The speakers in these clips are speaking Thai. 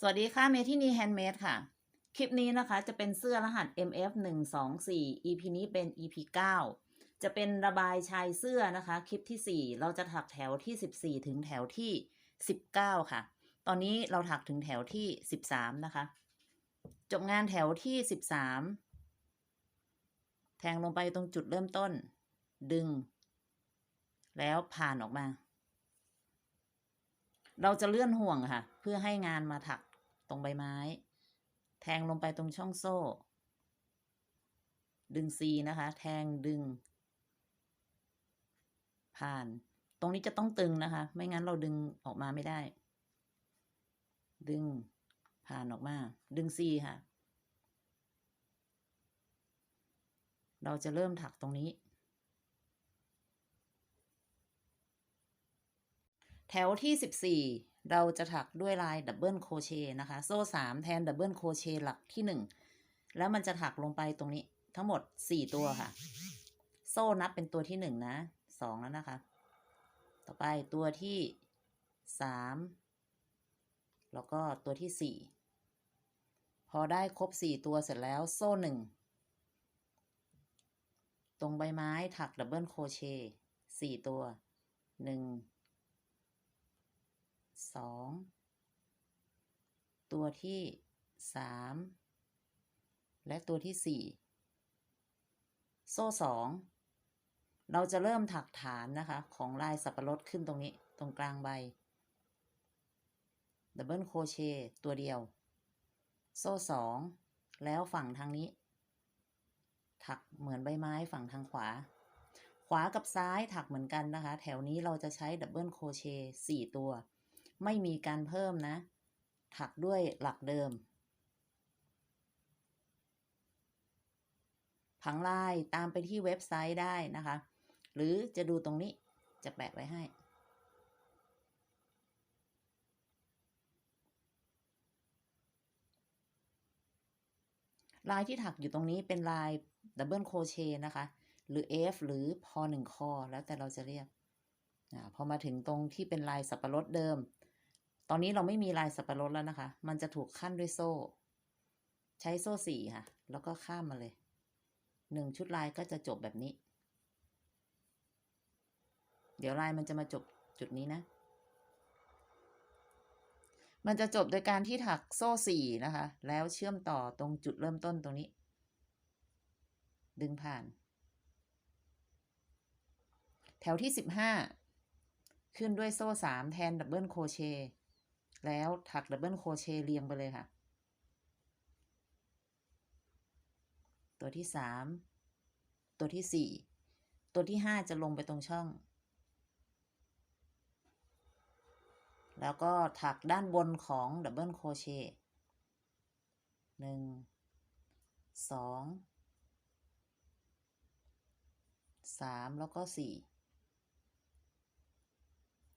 สวัสดีค่ะเมที่นี่แฮนด์เมดค่ะ คลิปนี้นะคะจะเป็นเสื้อรหัส MF 1 2 4 EP นี้เป็น EP 9 จะเป็นระบายชายเสื้อนะคะ คลิปที่ 4 เราจะถักแถวที่ 14 ถึงแถวที่ 19 ค่ะ ตอนนี้เราถักถึงแถวที่ 13 นะคะ จบงานแถวที่ 13 แทงลงไปตรงจุดเริ่มต้น ดึง แล้วผ่านออกมา เราจะเลื่อนห่วงค่ะ เพื่อให้งานมาถัก ตรงใบไม้ แทงลงไปตรงช่องโซ่ ดึงซีนะคะ แทงดึง ผ่าน ตรงนี้จะต้องตึงนะคะ ไม่งั้นเราดึงออกมาไม่ได้ ดึงผ่านออกมา ดึงซีค่ะ เราจะเริ่มถักตรงนี้ แถวที่ 14 เราจะถักด้วยลายดับเบิลโคเชต์นะคะ โซ่3แทนดับเบิลโคเชต์หลักที่1แล้วมันจะถักลงไปตรงนี้ทั้งหมด4ตัวค่ะ โซ่นับเป็นตัวที่1นะ2แล้วนะคะ ต่อไปตัวที่3แล้วก็ตัวที่4พอได้ครบ4ตัวเสร็จแล้วโซ่1ตรงใบไม้ถักดับเบิลโคเชต์4ตัว1 สองตัวที่สามและตัวที่สี่โซ่สองเราจะเริ่มถักฐานนะคะ ของลายสับปะรดขึ้นตรงนี้ตรงกลางใบดับเบิลโคเชต์ตัวเดียว โซ่สองแล้วฝั่งทางนี้ ถักเหมือนใบไม้ฝั่งทางขวา ขวากับซ้ายถักเหมือนกันนะคะ แถวนี้เราจะใช้ดับเบิลโคเชต์สี่ตัว ไม่มีการเพิ่มนะถักด้วยหลักเดิม ผังลายตามไปที่เว็บไซต์ได้นะคะ หรือจะดูตรงนี้จะแปะไว้ให้ลายที่ถักอยู่ตรงนี้เป็นลายดับเบิลโคเชนะคะ หรือ F หรือพอหนึ่งคอแล้วแต่เราจะเรียกอพอมาถึงตรงที่เป็นลายสับปะรดเดิม ตอนนี้เราไม่มีลายสับปะรดแล้วนะคะ มันจะถูกขั้นด้วยโซ่ ใช้โซ่สี่ค่ะ แล้วก็ข้ามมาเลยหนึ่งชุดลายก็จะจบแบบนี้ เดี๋ยวลายมันจะมาจบจุดนี้นะ มันจะจบโดยการที่ถักโซ่สี่นะคะ แล้วเชื่อมต่อตรงจุดเริ่มต้นตรงนี้ ดึงผ่าน แถวที่สิบห้าขึ้นด้วยโซ่สามแทนดับเบิลโคเชต์ แล้วถักดับเบิลโคเชต์เรียงไปเลยค่ะ ตัวที่สามตัวที่สี่ตัวที่ห้าจะลงไปตรงช่อง แล้วก็ถักด้านบนของดับเบิลโคเชต์หนึ่งสองสามแล้วก็สี่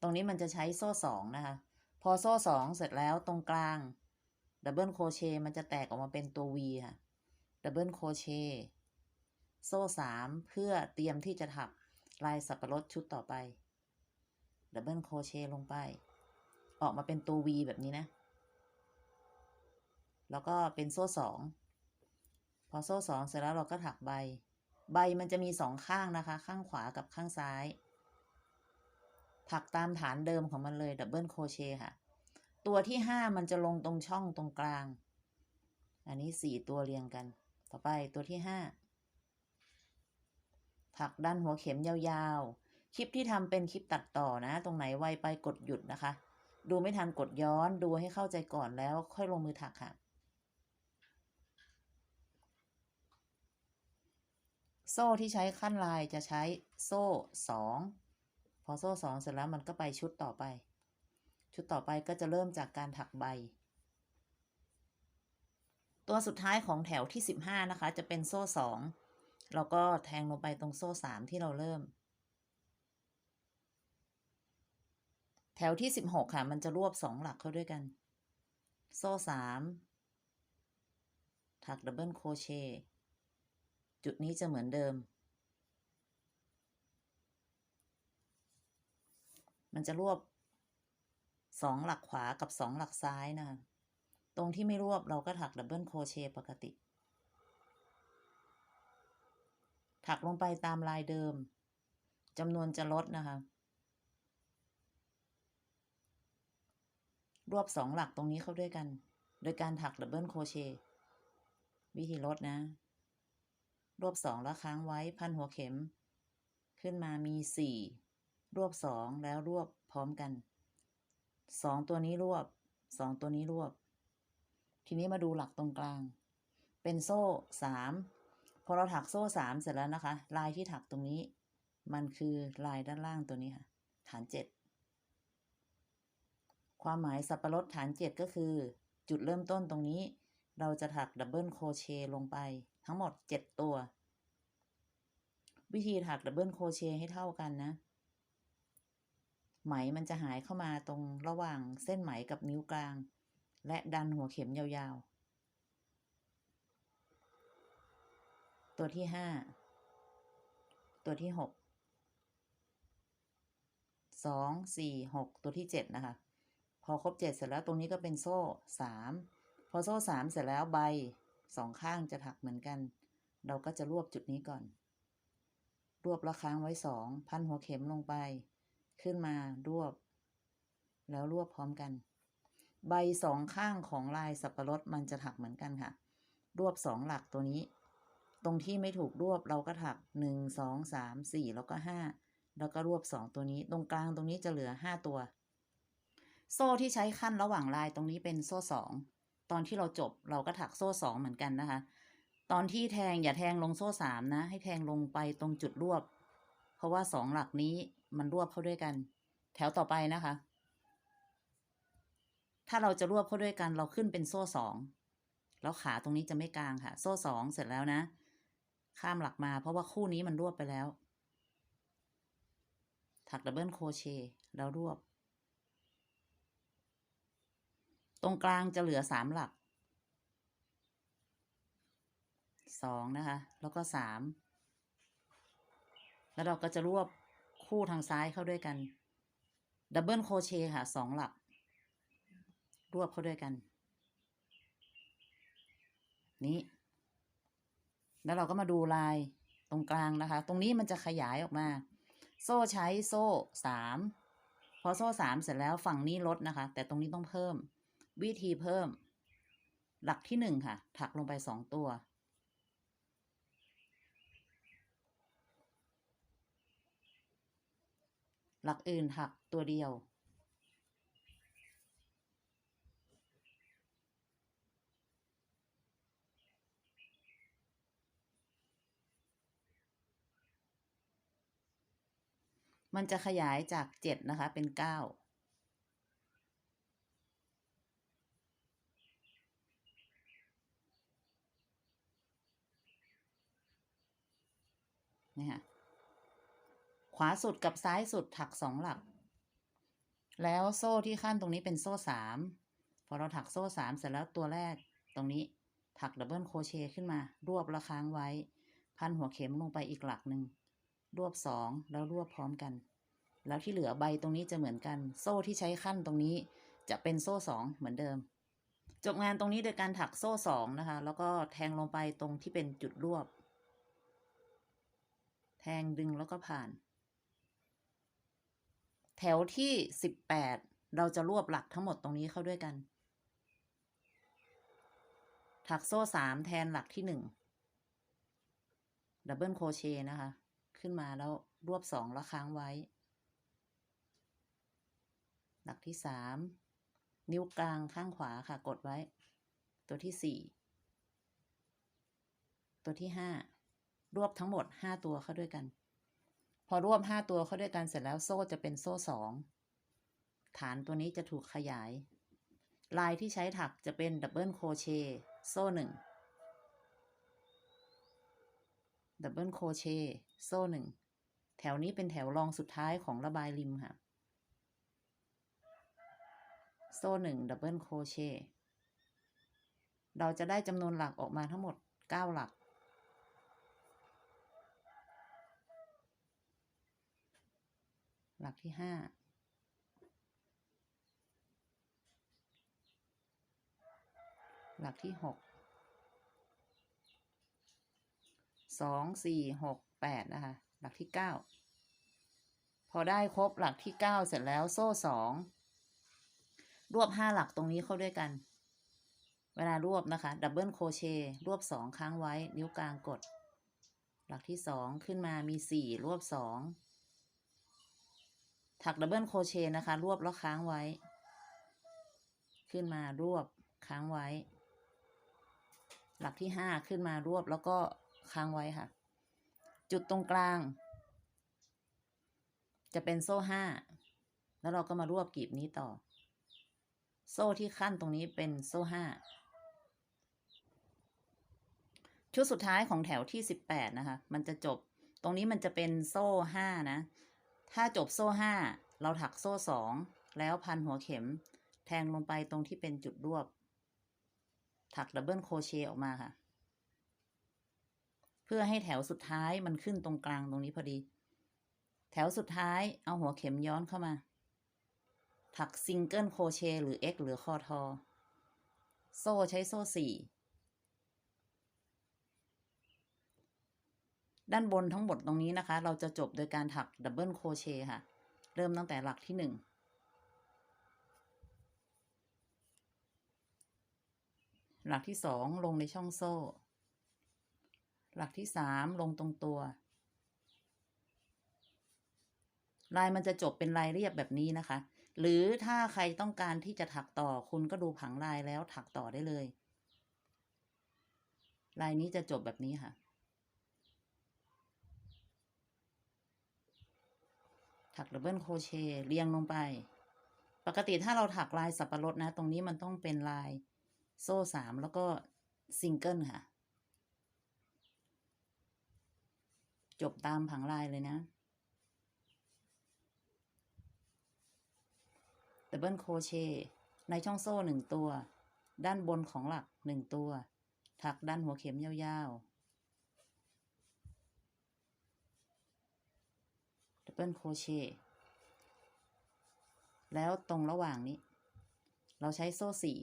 ตรงนี้มันจะใช้โซ่สองนะคะ พอโซ่สองเสร็จแล้วตรงกลางดับเบิลโคเชต์มันจะแตกออกมาเป็นตัว V ค่ะดับเบิลโคเชต์โซ่สามเพื่อเตรียมที่จะถักลายสับปะรดชุดต่อไปดับเบิลโคเชต์ลงไป ออกมาเป็นตัว V แบบนี้นะ แล้วก็เป็นโซ่สองพอโซ่สองเสร็จแล้วเราก็ถักใบ ใบมันจะมีสองข้างนะคะ ข้างขวากับข้างซ้าย ถักตามฐานเดิมของมันเลยดับเบิลโคเชต์ค่ะ ตัวที่ห้ามันจะลงตรงช่องตรงกลาง อันนี้สี่ตัวเรียงกัน ต่อไปตัวที่ห้าถักด้านหัวเข็มยาวๆ คลิปที่ทำเป็นคลิปตัดต่อนะ ตรงไหนไวไปกดหยุดนะคะ ดูไม่ทันกดย้อนดูให้เข้าใจก่อนแล้วค่อยลงมือถักค่ะโซ่ที่ใช้ขั้นลายจะใช้โซ่ส องพอโซ่สองเสร็จแล้วมันก็ไปชุดต่อไป ชุดต่อไปก็จะเริ่มจากการถักใบ ตัวสุดท้ายของแถวที่สิบห้านะคะ จะเป็นโซ่สองเราก็แทงลงไปตรงโซ่สามที่เราเริ่ม แถวที่สิบหกค่ะ มันจะรวบสองหลักเข้าด้วยกัน โซ่สามถักดับเบิลโคเชต์จุดนี้จะเหมือนเดิม มันจะรวบสองหลักขวากับสองหลักซ้ายนะคะตรงที่ไม่รวบเราก็ถักดับเบิลโคเชต์ปกติ ถักลงไปตามลายเดิมจำนวนจะลดนะคะ รวบสองหลักตรงนี้เข้าด้วยกัน โดยการถักดับเบิลโคเชต์วิธีลดนะ รวบสองแล้วค้างไว้พันหัวเข็ม ขึ้นมามีสี่ รวบสองแล้วรวบพร้อมกันสองตัวนี้รวบสองตัวนี้รวบ ทีนี้มาดูหลักตรงกลาง เป็นโซ่สามพอเราถักโซ่สามเสร็จแล้วนะคะ ลายที่ถักตรงนี้ มันคือลายด้านล่างตัวนี้ค่ะ ฐานเจ็ดความหมายสับปะรดฐานเจ็ดก็คือ จุดเริ่มต้นตรงนี้ เราจะถักดับเบิลโคเชลงไป ทั้งหมดเจ็ดตัว วิธีถักดับเบิลโคเชให้เท่ากันนะ ไหมมันจะหายเข้ามาตรงระหว่างเส้นไหมกับนิ้วกลาง และดันหัวเข็มยาวๆ ตัวที่ห้าตัวที่หกสองสี่หกตัวที่เจ็ดนะคะ พอครบเจ็ดเสร็จแล้วตรงนี้ก็เป็นโซ่สามพอโซ่สามเสร็จแล้วใบสองข้างจะถักเหมือนกัน เราก็จะรวบจุดนี้ก่อน รวบแล้วค้างไว้สองพันหัวเข็มลงไป ขึ้นมารวบ แล้วรวบพร้อมกัน ใบสองข้างของลายสับปะรดมันจะถักเหมือนกันค่ะ รวบสองหลักตัวนี้ ตรงที่ไม่ถูกรวบเราก็ถักหนึ่งสองสามสี่แล้วก็ห้าแล้วก็รวบสองตัวนี้ ตรงกลางตรงนี้จะเหลือห้าตัว โซ่ที่ใช้ขั้นระหว่างลายตรงนี้เป็นโซ่สองตอนที่เราจบเราก็ถักโซ่สองเหมือนกันนะคะ ตอนที่แทงอย่าแทงลงโซ่สามนะ ให้แทงลงไปตรงจุดรวบ เพราะว่าสองหลักนี้ มันรวบเข้าด้วยกัน แถวต่อไปนะคะ ถ้าเราจะรวบเข้าด้วยกัน เราขึ้นเป็นโซ่สองแล้วขาตรงนี้จะไม่กลางค่ะ โซ่สองเสร็จแล้วนะ ข้ามหลักมาเพราะว่าคู่นี้มันรวบไปแล้ว ถักดับเบิลโคเชต์แล้วรวบ ตรงกลางจะเหลือสามหลักสองนะคะ แล้วก็สามแล้วเราก็จะรวบ คู่ทางซ้ายเข้าด้วยกัน ดับเบิลโคเชค่ะสองหลัก รวบเข้าด้วยกัน นี้ แล้วเราก็มาดูลายตรงกลางนะคะ ตรงนี้มันจะขยายออกมา โซ่ใช้โซ่สามพอโซ่สามเสร็จแล้วฝั่งนี้ลดนะคะ แต่ตรงนี้ต้องเพิ่ม วิธีเพิ่ม หลักที่หนึ่งค่ะ ถักลงไปสองตัว หลักอื่นถักตัวเดียว มันจะขยายจากเจ็ดนะคะ เป็นเก้านี่ค่ะ วาสุดกับซ้ายสุดถักสองหลัก แล้วโซ่ที่ขั้นตรงนี้เป็นโซ่สามพอเราถักโซ่สามเสร็จแล้วตัวแรกตรงนี้ถักดับเบิลโคเชต์ขึ้นมา รวบและค้างไว้ พันหัวเข็มลงไปอีกหลักหนึ่งรวบสองแล้วรวบพร้อมกัน แล้วที่เหลือใบตรงนี้จะเหมือนกัน โซ่ที่ใช้ขั้นตรงนี้จะเป็นโซ่สองเหมือนเดิม จบงานตรงนี้โดยการถักโซ่สองนะคะ แล้วก็แทงลงไปตรงที่เป็นจุดรวบ แทงดึงแล้วก็ผ่าน แถวที่สิบแปดเราจะรวบหลักทั้งหมดตรงนี้เข้าด้วยกัน ถักโซ่สามแทนหลักที่หนึ่งดับเบิลโครเชต์นะคะ ขึ้นมาแล้วรวบสองแล้วค้างไว้ หลักที่สามนิ้วกลางข้างขวาค่ะกดไว้ ตัวที่สี่ตัวที่ห้ารวบทั้งหมดห้าตัวเข้าด้วยกัน พอรวบห้าตัวเข้าด้วยกันเสร็จแล้วโซ่จะเป็นโซ่สองฐานตัวนี้จะถูกขยาย ลายที่ใช้ถักจะเป็นดับเบิลโคเชตโซ่หนึ่งดับเบิลโคเชตโซ่หนึ่งแถวนี้เป็นแถวรองสุดท้ายของระบายริมค่ะ โซ่หนึ่งดับเบิลโคเชตเราจะได้จำนวนหลักออกมาทั้งหมดเก้าหลัก หลักที่ห้าหลักที่หกสองสี่หกแปดนะคะหลักที่เก้าพอได้ครบหลักที่เก้าเสร็จแล้วโซ่สองรวบห้าหลักตรงนี้เข้าด้วยกัน เวลารวบนะคะ ดับเบิลโคเชต์รวบสองค้างไว้ นิ้วกลางกด หลักที่สองขึ้นมามีสี่รวบสอง ถักดับเบิลโครเชต์นะคะ รวบแล้วค้างไว้ ขึ้นมารวบค้างไว้ หลักที่ห้าขึ้นมารวบแล้วก็ค้างไว้ค่ะ จุดตรงกลาง จะเป็นโซ่ห้าแล้วเราก็มารวบกลีบนี้ต่อ โซ่ที่ขั้นตรงนี้เป็นโซ่ห้าชุดสุดท้ายของแถวที่สิบแปดนะคะ มันจะจบ ตรงนี้มันจะเป็นโซ่ห้านะ ถ้าจบโซ่ห้าเราถักโซ่สองแล้วพันหัวเข็ม แทงลงไปตรงที่เป็นจุดรวบ ถักดับเบิลโคเชต์ออกมาค่ะ เพื่อให้แถวสุดท้ายมันขึ้นตรงกลางตรงนี้พอดี แถวสุดท้ายเอาหัวเข็มย้อนเข้ามา ถักซิงเกิลโคเชต์หรือ X หรือคอทอ โซ่ใช้โซ่สี่ ด้านบนทั้งหมดตรงนี้นะคะ เราจะจบโดยการถักดับเบิลโคเชต์ค่ะ เริ่มตั้งแต่หลักที่หนึ่งหลักที่สองลงในช่องโซ่ หลักที่สามลงตรงตัว ลายมันจะจบเป็นลายเรียบแบบนี้นะคะ หรือถ้าใครต้องการที่จะถักต่อคุณก็ดูผังลายแล้วถักต่อได้เลย ลายนี้จะจบแบบนี้ค่ะ ถักดับเบิลโคเชต์เรียงลงไป ปกติถ้าเราถักลายสับปะรดนะ ตรงนี้มันต้องเป็นลายโซ่สามแล้วก็ซิงเกิลค่ะ จบตามผังลายเลยนะดับเบิลโคเชต์ในช่องโซ่หนึ่งตัว ด้านบนของหลักหนึ่งตัว ถักด้านหัวเข็มยาวๆ ดับเบิลโครเชต์แล้วตรงระหว่างนี้ เราใช้โซ่สี่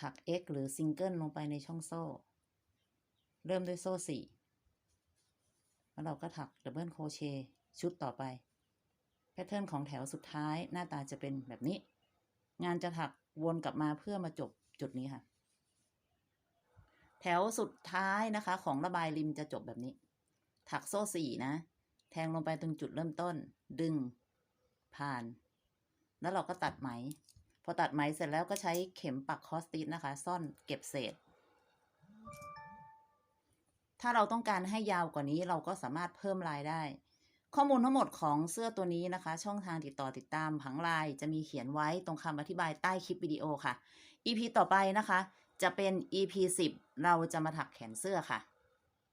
ถัก X หรือซิงเกิลลงไปในช่องโซ่ เริ่มด้วยโซ่สี่แล้วเราก็ถักดับเบิลโครเชต์ชุดต่อไป แพทเทิร์นของแถวสุดท้ายหน้าตาจะเป็นแบบนี้ งานจะถักวนกลับมาเพื่อมาจบจุดนี้ค่ะ แถวสุดท้ายนะคะ ของระบายริมจะจบแบบนี้ ถักโซ่สี่นะ แทงลงไปตรงจุดเริ่มต้น ดึง ผ่าน แล้วเราก็ตัดไหม พอตัดไหมเสร็จแล้วก็ใช้เข็มปักคอสติสนะคะ ซ่อนเก็บเศษ ถ้าเราต้องการให้ยาวกว่านี้เราก็สามารถเพิ่มลายได้ ข้อมูลทั้งหมดของเสื้อตัวนี้นะคะ ช่องทางติดต่อติดตามผังลายจะมีเขียนไว้ตรงคำอธิบายใต้คลิปวิดีโอค่ะ EP ต่อไปนะคะ จะเป็น EP 10 เราจะมาถักแขนเสื้อค่ะ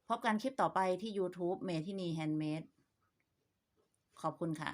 พบกันคลิปต่อไปที่ YouTube เมทินีแฮนด์เมด ขอบคุณค่ะ